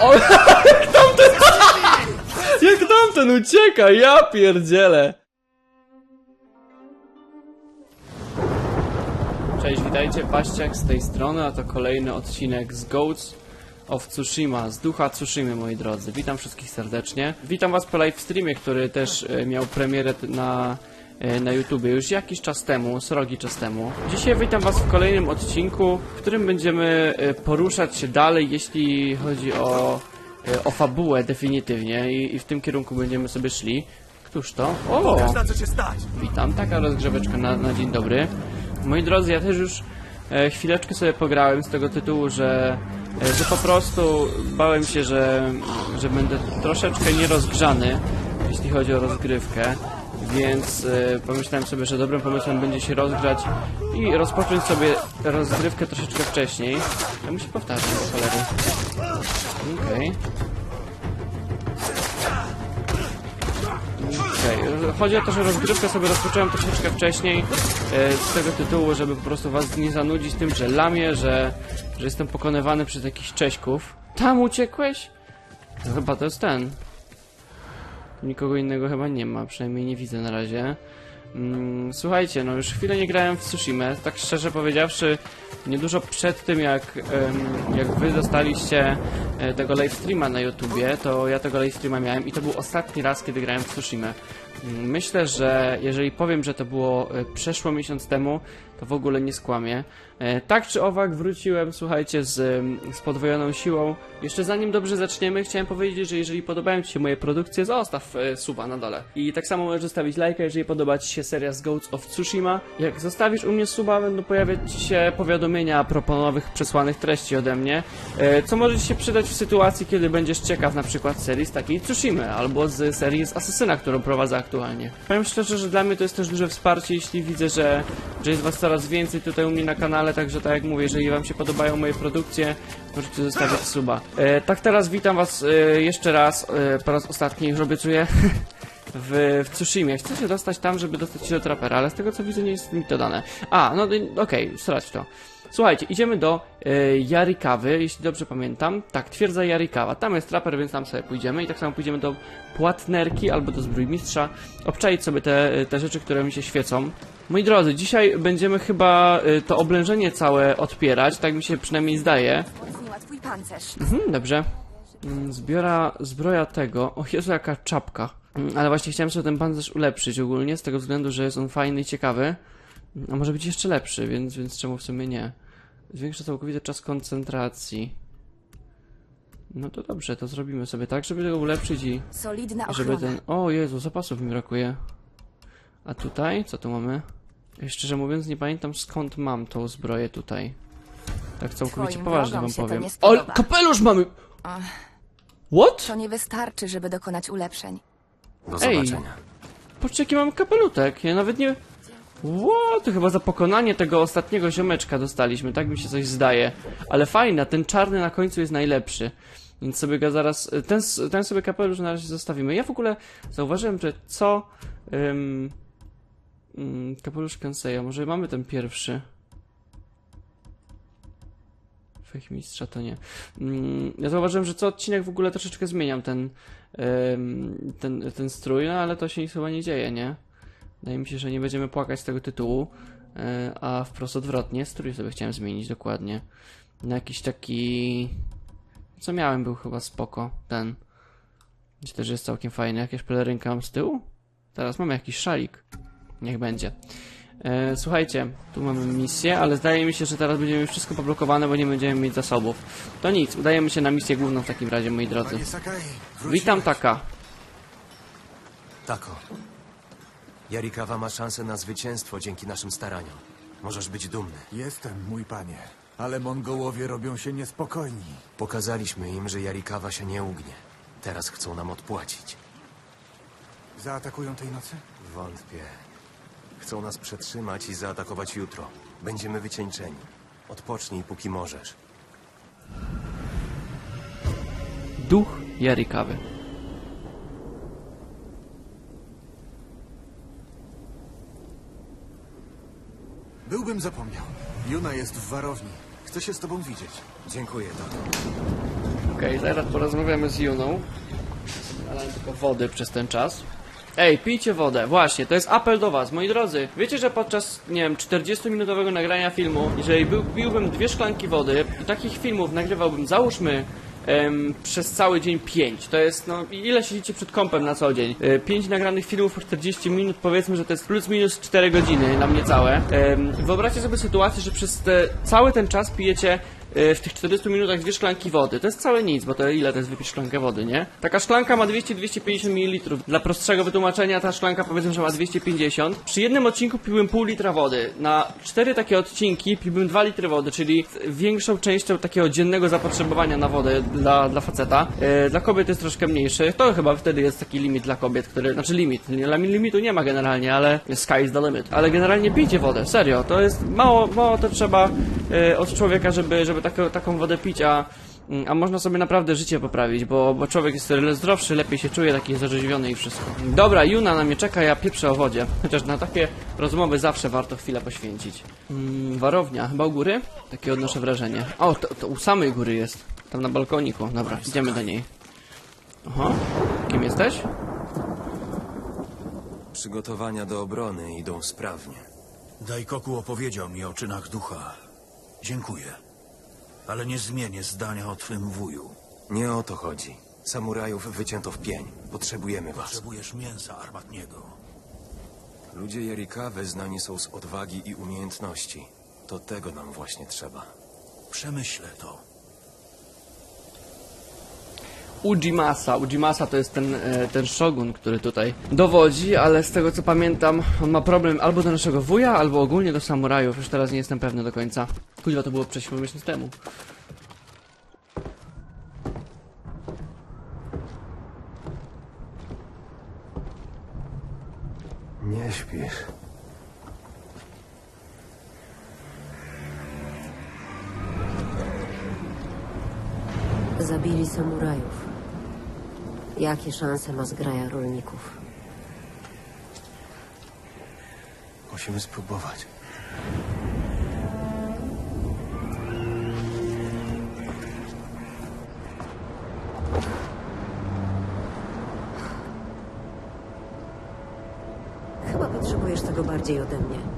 O, jak tamten... jak tamten ucieka, ja pierdzielę. Cześć, witajcie, Paściak z tej strony, a to kolejny odcinek z Goats of Tsushima, z ducha Tsushimy, moi drodzy. Witam wszystkich serdecznie. Witam was po live streamie, który też e, miał premierę na, na YouTubie już jakiś czas temu, srogi czas temu. Dzisiaj witam was w kolejnym odcinku, w którym będziemy e, poruszać się dalej, jeśli chodzi o, e, o fabułę definitywnie i, i w tym kierunku będziemy sobie szli. Któż to? O! Witam, taka rozgrzeweczka na, na dzień dobry. Moi drodzy, ja też już e, chwileczkę sobie pograłem z tego tytułu, że, e, że po prostu bałem się, że, że będę troszeczkę nierozgrzany, jeśli chodzi o rozgrywkę. Więc e, pomyślałem sobie, że dobrym pomysłem będzie się rozgrzać i rozpocząć sobie rozgrywkę troszeczkę wcześniej. Ja muszę powtarzać, do cholery. Okej. Okej, chodzi o to, że rozgrywkę sobie rozpocząłem troszeczkę wcześniej e, z tego tytułu, żeby po prostu was nie zanudzić tym, że lamię, że, że jestem pokonywany przez jakichś Cześków. Tam uciekłeś? No chyba to jest ten. Nikogo innego chyba nie ma, przynajmniej nie widzę na razie. Mm, słuchajcie, no już chwilę nie grałem w Tsushima, tak szczerze powiedziawszy, niedużo przed tym jak, em, jak wy dostaliście e, tego live streama na YouTubie, to ja tego live streama miałem i to był ostatni raz, kiedy grałem w Tsushima. Mm, Myślę, że jeżeli powiem, że to było e, przeszło miesiąc temu, to w ogóle nie skłamię. E, Tak czy owak wróciłem, słuchajcie, z, em, z podwojoną siłą. Jeszcze zanim dobrze zaczniemy, chciałem powiedzieć, że jeżeli podobają Ci się moje produkcje, zostaw e, suba na dole. I tak samo możesz zostawić lajka, jeżeli podoba Ci się seria z Goats of Tsushima. Jak zostawisz u mnie suba, będą pojawiać się powiadomienia a propos nowych przesłanych treści ode mnie, e, co może Ci się przydać w sytuacji, kiedy będziesz ciekaw na przykład serii z takiej Tsushimy, albo z serii z Asasyna, którą prowadzę aktualnie. Powiem szczerze, że dla mnie to jest też duże wsparcie, jeśli widzę, że, że jest Was coraz więcej tutaj u mnie na kanale, także tak jak mówię, jeżeli Wam się podobają moje produkcje, możecie zostawić suba. E, tak teraz witam Was e, jeszcze raz, e, po raz ostatni już obiecuję, w, w Tsushimie. Chcę się dostać tam, żeby dostać się do trapera, ale z tego co widzę nie jest mi to dane. A, no okej, strać to. Słuchajcie, idziemy do e, Jarikawy, jeśli dobrze pamiętam. Tak, twierdza Jarikawa. Tam jest traper, więc tam sobie pójdziemy. I tak samo pójdziemy do Płatnerki albo do Zbrójmistrza. Obczaić sobie te, te rzeczy, które mi się świecą. Moi drodzy, dzisiaj będziemy chyba e, to oblężenie całe odpierać, tak mi się przynajmniej zdaje. Zniła twój pancerz. Mhm, dobrze. Mm, Zbiora, zbroja tego. O Jezu, jaka czapka. Mm, Ale właśnie chciałem sobie ten pancerz ulepszyć ogólnie, z tego względu, że jest on fajny i ciekawy. Mm, A może być jeszcze lepszy, więc, więc czemu w sumie nie? Zwiększa całkowity czas koncentracji. No to dobrze, to zrobimy sobie tak, żeby go ulepszyć i Solidna i żeby ochrona. ten... O Jezu, zapasów mi brakuje. A tutaj? Co tu mamy? Ja Szczerze mówiąc nie pamiętam skąd mam tą zbroję tutaj. Tak całkowicie Twoim poważnie wam powiem. O, kapelusz mamy! Ach. What? To nie wystarczy, żeby dokonać ulepszeń. Do Ej. zobaczenia. Patrzcie, jaki mam kapelutek. Ja nawet nie... Ło, to chyba za pokonanie tego ostatniego ziomeczka dostaliśmy, tak mi się coś zdaje. Ale fajna, ten czarny na końcu jest najlepszy. Więc sobie go zaraz... Ten, ten sobie kapelusz na razie zostawimy. Ja w ogóle zauważyłem, że co... Ym, ym, kapelusz Kenseya, może mamy ten pierwszy. Fechmistrza to nie. Mm, Ja zauważyłem, że co odcinek w ogóle troszeczkę zmieniam ten, em, ten, ten strój, no ale to się chyba nie dzieje, nie? Wydaje mi się, że nie będziemy płakać z tego tytułu, e, a wprost odwrotnie, strój sobie chciałem zmienić dokładnie. Na jakiś taki... Co miałem był chyba spoko, ten. Myślę, że jest całkiem fajny. Jakieś pelerynka mam z tyłu? Teraz mamy jakiś szalik. Niech będzie. E, słuchajcie, tu mamy misję, ale zdaje mi się, że teraz będziemy już wszystko poblokowane, bo nie będziemy mieć zasobów. To nic, udajemy się na misję główną w takim razie, moi drodzy. Sakai. Witam taka. Tako. Jarikawa ma szansę na zwycięstwo dzięki naszym staraniom. Możesz być dumny. Jestem, mój panie, ale Mongołowie robią się niespokojni. Pokazaliśmy im, że Jarikawa się nie ugnie. Teraz chcą nam odpłacić. Zaatakują tej nocy? Wątpię. Chcą nas przetrzymać i zaatakować jutro. Będziemy wycieńczeni. Odpocznij, póki możesz. Duch Jarikawy. Byłbym zapomniał. Juna jest w warowni. Chcę się z tobą widzieć. Dziękuję, tato. Okej, zaraz porozmawiamy z Juną. Nalałem tylko wody przez ten czas. Ej, pijcie wodę, właśnie, to jest apel do was, moi drodzy. Wiecie, że podczas, nie wiem, 40-minutowego nagrania filmu, jeżeli piłbym dwie szklanki wody i takich filmów nagrywałbym, załóżmy, em, przez cały dzień 5. To jest, no, ile siedzicie przed kąpem na co dzień? E, 5 nagranych filmów po 40 minut, powiedzmy, że to jest plus minus 4 godziny na mnie całe. Em, wyobraźcie sobie sytuację, że przez te, cały ten czas pijecie w tych 40 minutach dwie szklanki wody. To jest całe nic, bo to ile to jest wypić szklankę wody, nie? Taka szklanka ma 200-250 ml. Dla prostszego wytłumaczenia ta szklanka powiedzmy, że ma 250. Przy jednym odcinku piłbym pół litra wody. Na cztery takie odcinki piłbym 2 litry wody, czyli większą częścią takiego dziennego zapotrzebowania na wodę dla, dla faceta. E, dla kobiet jest troszkę mniejszy. To chyba wtedy jest taki limit dla kobiet, który, znaczy limit. Limitu nie ma generalnie, ale sky is the limit. Ale generalnie pijcie wodę, serio. To jest mało, mało to trzeba e, od człowieka, żeby, żeby taką, taką wodę pić, a mm, a można sobie naprawdę życie poprawić, bo, bo człowiek jest tyle zdrowszy, lepiej się czuje, taki zarzeźwiony i wszystko. Dobra, Juna na mnie czeka, ja pieprzę o wodzie. Chociaż na takie rozmowy zawsze warto chwilę poświęcić. Mm, warownia, chyba u góry? Takie odnoszę wrażenie. O, to, to u samej góry jest. Tam na balkoniku. Dobra, idziemy do niej. Aha, kim jesteś? Przygotowania do obrony idą sprawnie. Dajkoku opowiedział mi o czynach ducha. Dziękuję. Ale nie zmienię zdania o twym wuju. Nie o to chodzi. Samurajów wycięto w pień. Potrzebujemy was. Potrzebujesz mięsa armatniego. Ludzie Jerikawy znani są z odwagi i umiejętności. To tego nam właśnie trzeba. Przemyślę to. Ujimasa. Ujimasa to jest ten, e, ten shogun, który tutaj dowodzi, ale z tego co pamiętam, on ma problem albo do naszego wuja, albo ogólnie do samurajów. Już teraz nie jestem pewny do końca. Kuźwa, to było przecież miesiąc temu. Nie śpisz. Zabili samurajów. Jakie szanse ma zgraja rolników? Musimy spróbować. Chyba potrzebujesz tego bardziej ode mnie.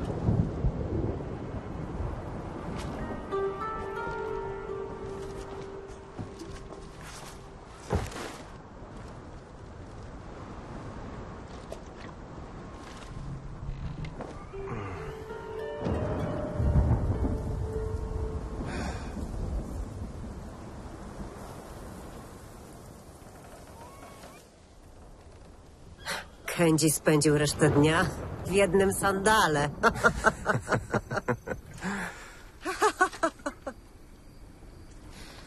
Kędzi spędził resztę dnia w jednym sandale.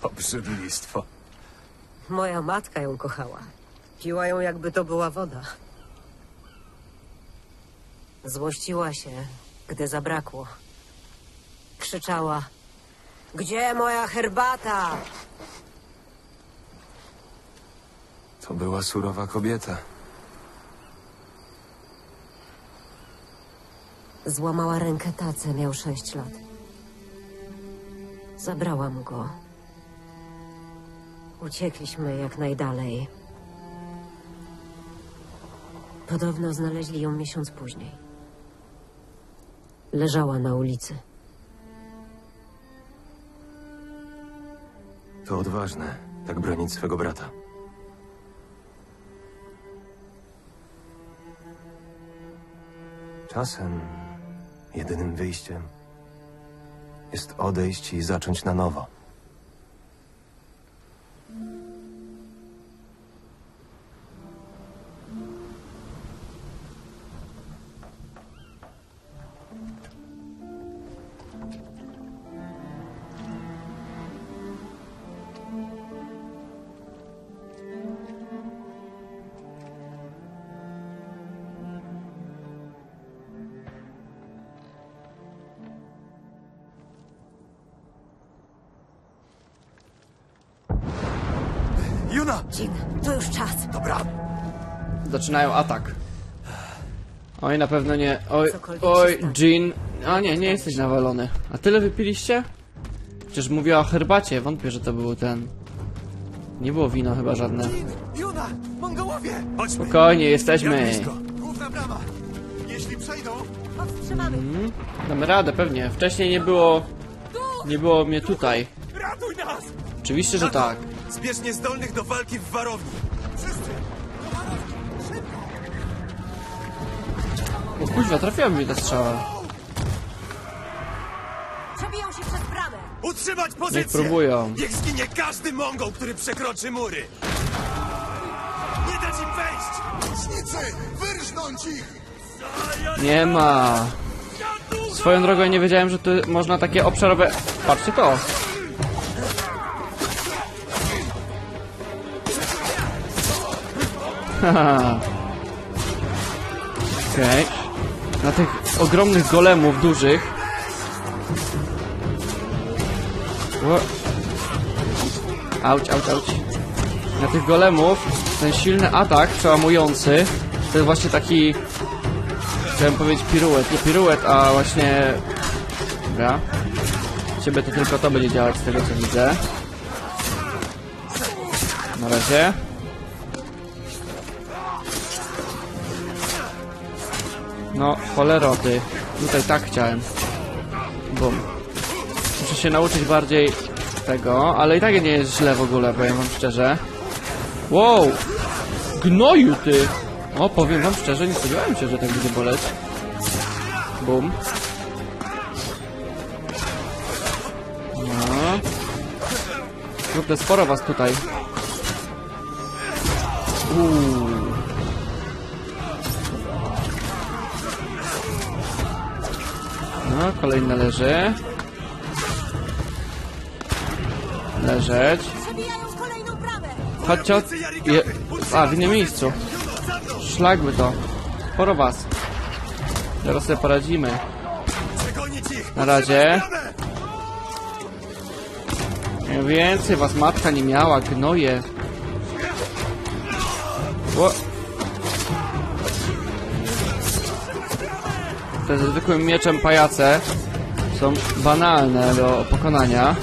Obrzydlistwo. Moja matka ją kochała. Piła ją, jakby to była woda. Złościła się, gdy zabrakło. Krzyczała: Gdzie moja herbata? To była surowa kobieta. Złamała rękę tacę, miał sześć lat. Zabrałam go. Uciekliśmy jak najdalej. Podobno znaleźli ją miesiąc później. Leżała na ulicy. To odważne, tak bronić swego brata. Czasem jedynym wyjściem jest odejść i zacząć na nowo. Juna! Jin, to już czas. Dobra, Zaczynają atak. Oj, na pewno nie. Oj, Cokolwiek się oj, stanie. Jean. A nie, nie jesteś nawalony. A tyle wypiliście? Przecież mówiła o herbacie, wątpię, że to był ten... Nie było wino chyba żadne. Juna! Mongołowie! Chodźmy! Spokojnie, jesteśmy. blisko. Główna brama! Jeśli przejdą, Powstrzymamy. Damy radę, pewnie. Wcześniej nie było... Nie było mnie tutaj. ratuj nas! Oczywiście, że tak. Zbierz niezdolnych do walki w warowni! Wszyscy! O kuźwa, trafiła mi ta strzała. Przebiją się przez bramę. Utrzymać pozycję! Niech próbują. Niech zginie każdy Mongol, który przekroczy mury! Nie dać im wejść! Łucznicy! Wyrżnąć ich! Nie ma. Swoją drogą ja nie wiedziałem, że tu można takie obszarowe... Patrzcie to. Okej. Na tych ogromnych golemów dużych. Auć, auć, auć. Na tych golemów ten silny atak przełamujący to jest właśnie taki Chciałem powiedzieć piruet, nie piruet, a właśnie... Dobra. Ciebie to tylko to będzie działać z tego co widzę. Na razie. No, choleroty. Tutaj tak chciałem. Bum. Muszę się nauczyć bardziej tego, ale i tak nie jest źle w ogóle, powiem wam szczerze. Wow! Gnoju ty! O, powiem wam szczerze, nie spodziewałem się, że tak będzie boleć. Bum. No. Kurde, sporo was tutaj. Uuu. No, kolejny leży. Leżeć. Chodźcie od... Je... A, w innym miejscu. Szlak by to. Sporo was. Zaraz sobie poradzimy. Na razie. Więcej was matka nie miała, gnoje. Ło. Te ze zwykłym mieczem pajace są banalne do pokonania.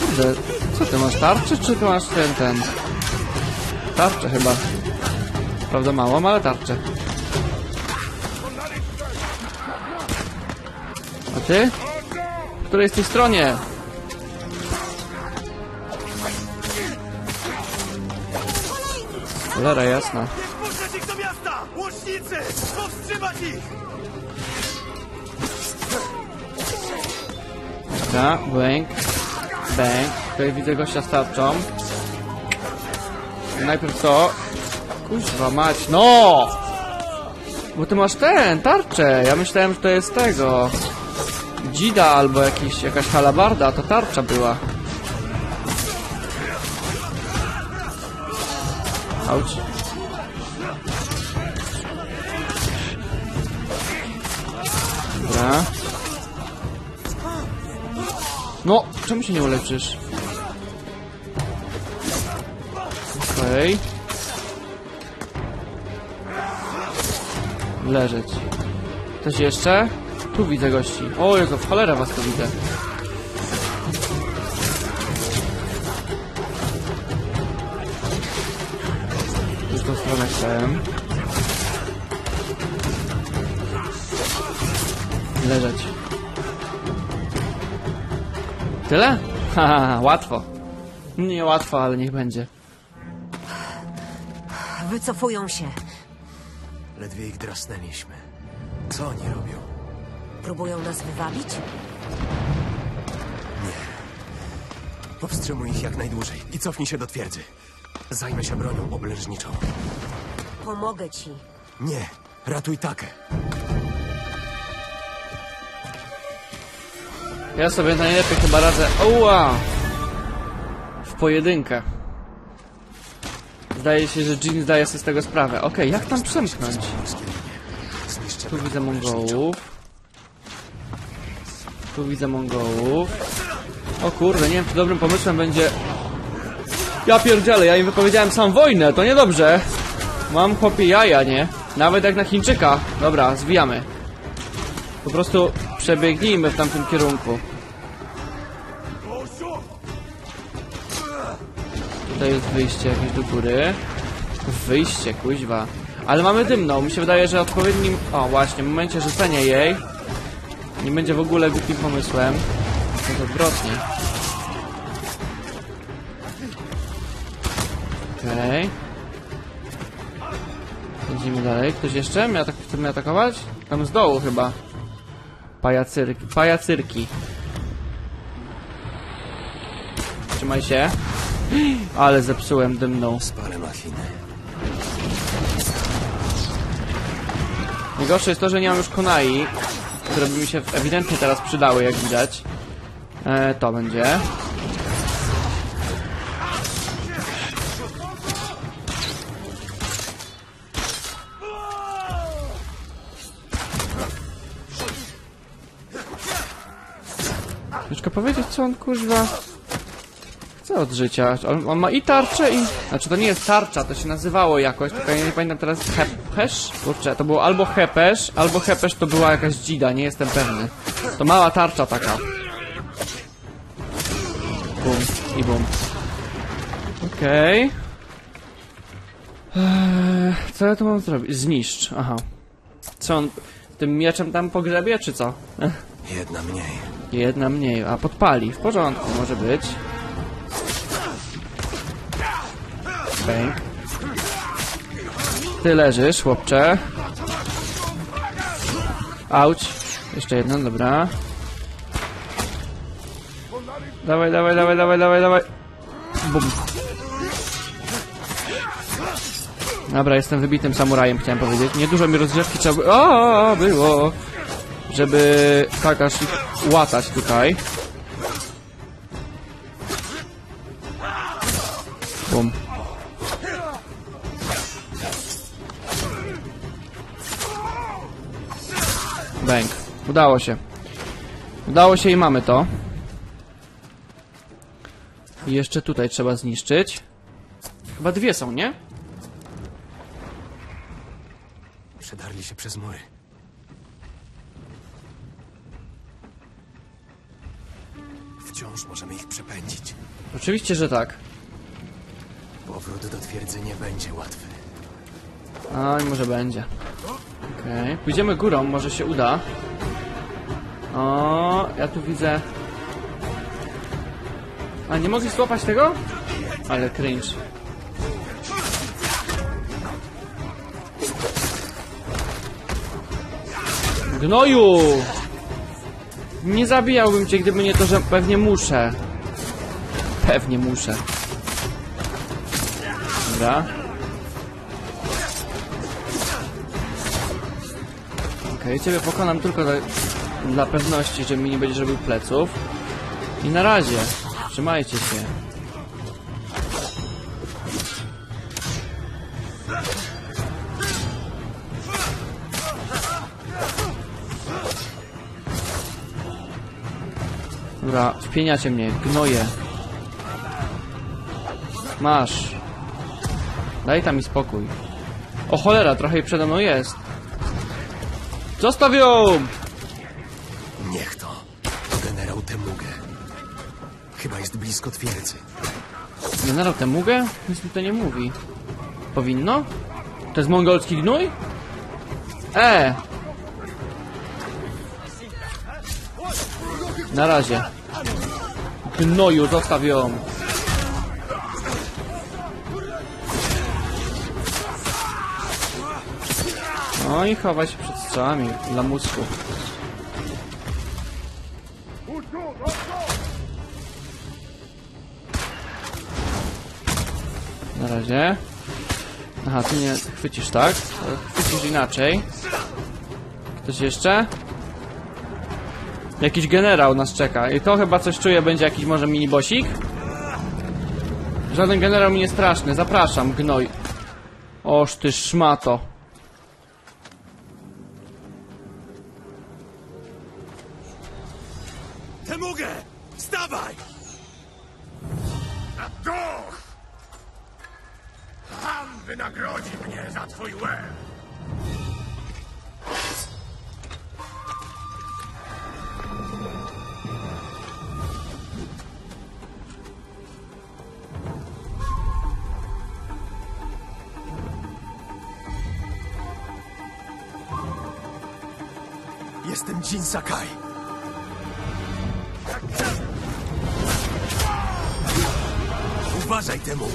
Kurde, co ty masz tarczę, czy ty masz ten, ten? Tarczę chyba. Prawda małą, ale tarczę. A ty? W której jesteś stronie? Cholera jasna. Łucznicy! Powstrzymać ich! Dobra, błęk. Bang. Tutaj widzę gościa z tarczą. Najpierw to. Kuźwa mać, no! Bo ty masz ten, tarczę. Ja myślałem, że to jest tego. Dzida albo jakiś, jakaś halabarda, to tarcza była. Auć. Czemu się nie uleczysz? Okej. Leżeć. Coś jeszcze? Tu widzę gości. O Jezu, w cholerę was tu widzę. Już tą stronę chciałem. Leżeć. Tyle? Haha, łatwo. Nie łatwo, ale niech będzie. Wycofują się. Ledwie ich drasnęliśmy. Co oni robią? Próbują nas wywabić? Powstrzymuj ich jak najdłużej i cofnij się do twierdzy. Zajmę się bronią oblężniczą. Pomogę ci. Nie, ratuj takę. Ja sobie najlepiej chyba radzę. Oła! W pojedynkę. Zdaje się, że Jean zdaje sobie z tego sprawę. Okej, jak tam przemknąć? Tu widzę. Mongołów. Tu widzę Mongołów. O kurde, nie wiem czy dobrym pomysłem będzie... Ja pierdzielę, ja im wypowiedziałem sam wojnę, to niedobrze. Mam chłopie jaja, nie? Nawet jak na Chińczyka. Dobra, zwijamy. Po prostu przebiegnijmy w tamtym kierunku. Tutaj jest wyjście jakieś do góry. Wyjście, kuźwa. Ale mamy dymną. Mi się wydaje, że odpowiednim... O, właśnie, w momencie rzucenia jej nie będzie w ogóle głupim pomysłem. Jest odwrotnie. Okej. Idziemy dalej. Ktoś jeszcze? Mnie atak chce mnie atakować? Tam z dołu chyba. Pajacyrki. Pajacyrki. Trzymaj się. Ale zepsułem dymną. Spalę machiny. Najgorsze jest to, że nie mam już kunai, które by mi się ewidentnie teraz przydały, jak widać. E, to będzie. Powiedzieć, co on kuźwa chce od życia. On, on ma i tarczę, i... Znaczy, to nie jest tarcza, to się nazywało jakoś, tylko ja nie pamiętam teraz... Hepesz? Kurczę, to było albo hepesz, albo hepesz to była jakaś dzida, nie jestem pewny. To mała tarcza taka. Bum i bum. Okej. Eee, co ja tu mam zrobić? Zniszcz, aha. Co on tym mieczem tam pogrzebie, czy co? Jedna mniej. Jedna mniej, a podpali. W porządku, może być. Bęk. Ty leżysz, chłopcze. Auć. Jeszcze jedna, dobra. Dawaj, dawaj, dawaj, dawaj, dawaj, dawaj. Bum. Dobra, jestem wybitym samurajem, chciałem powiedzieć. Niedużo mi rozgrzewki trzeba. O, było! Żeby tak aż ich łatać tutaj. Bum. Bęk. Udało się. Udało się i mamy to. Jeszcze tutaj trzeba zniszczyć. Chyba dwie są, nie? Przedarli się przez mury. Wciąż możemy ich przepędzić. Oczywiście, że tak. Powrót do twierdzy nie będzie łatwy. A, może będzie. Okej. Pójdziemy górą, może się uda. O, ja tu widzę... A, nie mogli złapać tego? Ale cringe. Gnoju! Nie zabijałbym cię, gdyby nie to, że pewnie muszę. Pewnie muszę. Dobra. Okej, ciebie pokonam tylko dla, dla pewności, że mi nie będzie robił pleców. I na razie. Trzymajcie się. Wpieniacie mnie, gnoje. Masz. Daj tam mi spokój. O cholera, trochę jej przede mną jest. Zostaw ją! Niech to. To generał Temuge. Chyba jest blisko twierdzy. Generał Temugę? Nic mi to nie mówi. Powinno? To jest mongolski gnój? E! Na razie. Gnoju, zostaw ją. No i chowaj się przed strzałami, lamusku. Na razie. Aha, ty nie chwycisz tak. Chwycisz inaczej. Ktoś jeszcze? Jakiś generał nas czeka. I to chyba coś czuję, będzie jakiś może minibosik? Żaden generał mi nie straszny. Zapraszam, gnoj. Oż ty szmato. Sakai. Uważaj, Temugę.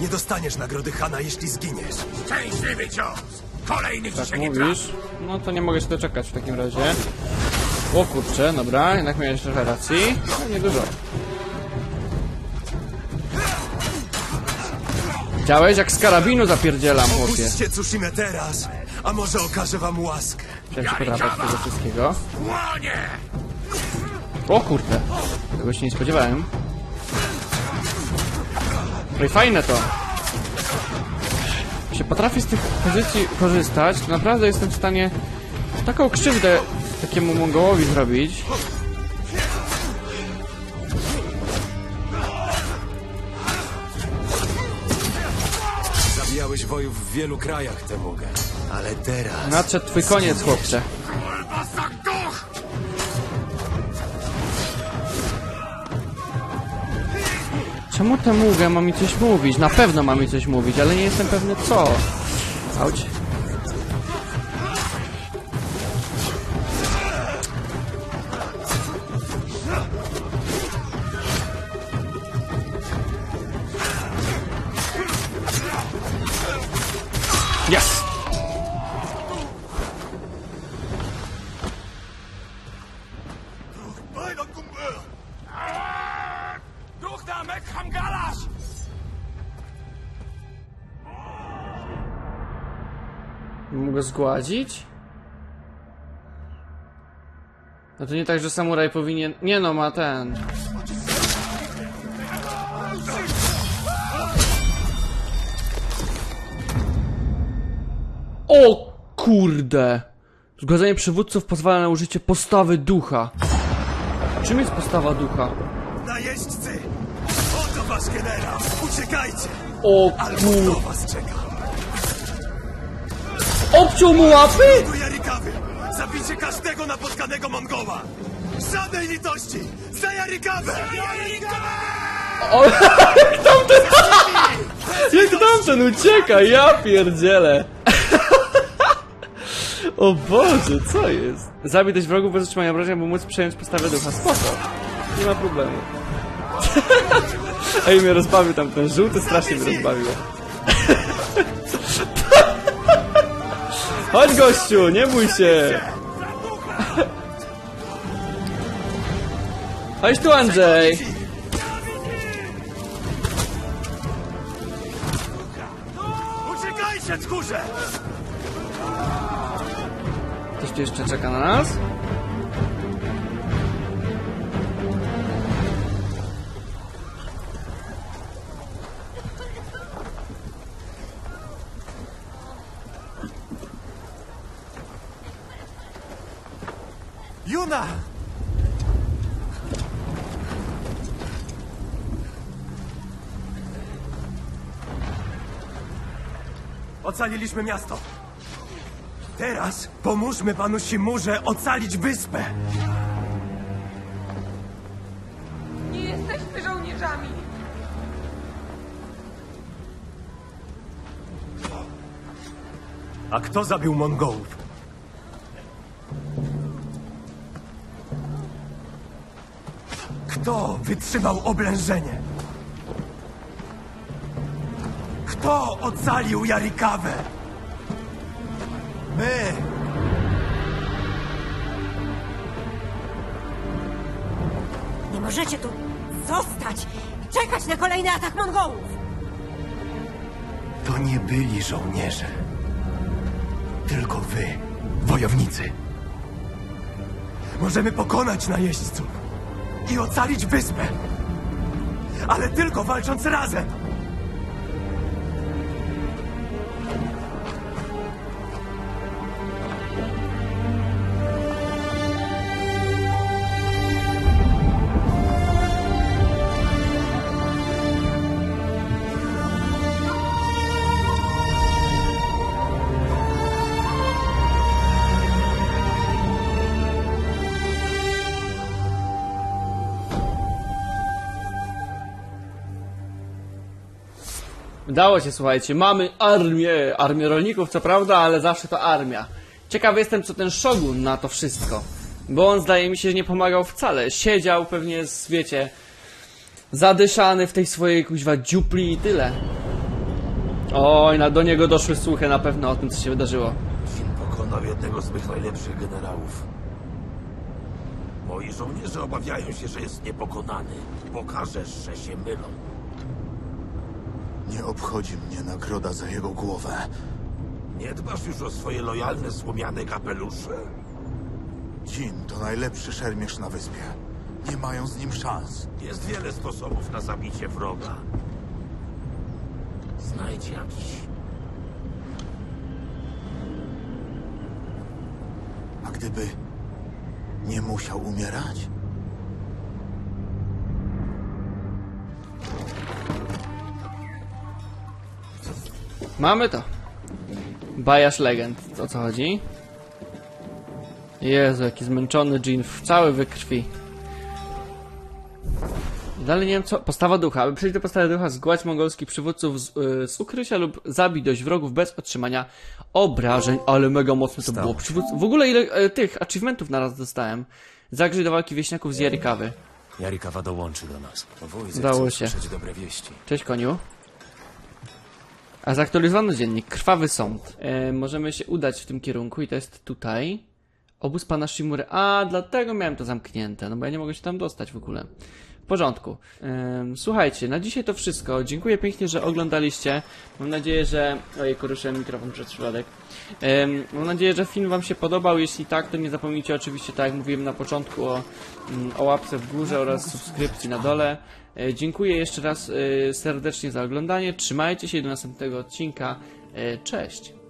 Nie dostaniesz nagrody Hana, jeśli zginiesz. Szczęśliwy cios! Kolejny ci Tak nie mówisz? No to nie mogę się doczekać w takim razie. O kurczę, dobra, jednak miałeś trochę racji. No niedużo. Widziałeś jak z karabinu zapierdzielam, chłopie. Puśćcie Tsushima teraz, a może okaże wam łaskę. Chciałem się podrapać tego wszystkiego. O kurde, tego się nie spodziewałem. No i fajne to. Jak się potrafię z tych pozycji korzystać, to naprawdę jestem w stanie taką krzywdę takiemu Mongołowi zrobić. Zabijałeś wojów w wielu krajach, Temugę. Ale teraz... Nadszedł twój koniec, chłopcze. Czemu tę mugę ma mi coś mówić? Na pewno ma mi coś mówić, ale nie jestem pewny co. Auć. Zgładzić? No to nie tak, że samuraj powinien... Nie no, ma ten... O kurde! Zgładzenie przywódców pozwala na użycie postawy ducha. Czym jest postawa ducha? Najeźdźcy! Oto wasz generał! Uciekajcie! O Albo kur... to was czeka! Obciął mu łapy? Jarikawy! Zabijcie każdego napotkanego Mongoła! Żadnej litości! Za Jarikawę! O, jak tamten... Jak tamten ucieka, ja pierdzielę. O Boże, co jest? Zabij dość wrogów bez otrzymania obrażeń, by móc przejąć postawę ducha. Spoko. Nie ma problemu. Ej, mnie rozbawił tam ten żółty, strasznie mnie rozbawił. Chodź gościu, nie bój się. Chodź tu Andrzej. Uciekajcie, tchórze! Ktoś tu jeszcze czeka na nas? Ocaliliśmy miasto. Teraz pomóżmy panu Simurze ocalić wyspę. Nie jesteśmy żołnierzami! A kto zabił Mongołów? Kto wytrzymał oblężenie? Kto ocalił Jarikawę? My! Nie możecie tu zostać i czekać na kolejny atak Mongołów! To nie byli żołnierze. Tylko wy, wojownicy. Możemy pokonać najeźdźców i ocalić wyspę. Ale tylko walcząc razem. Udało się, słuchajcie, mamy armię. Armię rolników, co prawda, ale zawsze to armia. Ciekawy jestem, co ten Shogun na to wszystko. Bo on zdaje mi się, że nie pomagał wcale. Siedział pewnie, z, wiecie, zadyszany w tej swojej kuźwa dziupli i tyle. Oj, na, do niego doszły słuchy na pewno o tym, co się wydarzyło. Shin pokonał jednego z mych najlepszych generałów. Moi żołnierze obawiają się, że jest niepokonany. Pokażesz, że się mylą. Nie obchodzi mnie nagroda za jego głowę. Nie dbasz już o swoje lojalne słomiane kapelusze? Jin to najlepszy szermierz na wyspie. Nie mają z nim szans. Jest wiele sposobów na zabicie wroga. Znajdź jakiś. A gdyby nie musiał umierać? Mamy to. Bajasz legend. O co chodzi? Jezu, jaki zmęczony Jean, w cały we krwi. Dalej nie wiem co. Postawa ducha. Aby przejść do postawy ducha, zgładź mongolskich przywódców z, y, z ukrycia lub zabij dość wrogów bez otrzymania obrażeń. Ale mega mocne to Stało było. Przywódców. W ogóle ile y, tych achievementów naraz dostałem. Zagrzyj do walki wieśniaków z Jarikawy. Jarikawa dołączy do nas. Udało się. dobre wieści. Cześć koniu. A zaktualizowano dziennik. Krwawy sąd. E, możemy się udać w tym kierunku i to jest tutaj. Obóz pana Shimury. A, dlatego miałem to zamknięte, no bo ja nie mogę się tam dostać w ogóle. W porządku. Em, słuchajcie, na dzisiaj to wszystko. Dziękuję pięknie, że oglądaliście. Mam nadzieję, że... Ojej, ruszyłem mikrofon przez przypadek. Em, mam nadzieję, że film wam się podobał. Jeśli tak, to nie zapomnijcie oczywiście, tak jak mówiłem na początku, o, mm, o łapce w górze oraz subskrypcji na dole. E, Dziękuję jeszcze raz e, serdecznie za oglądanie. Trzymajcie się do następnego odcinka. E, Cześć.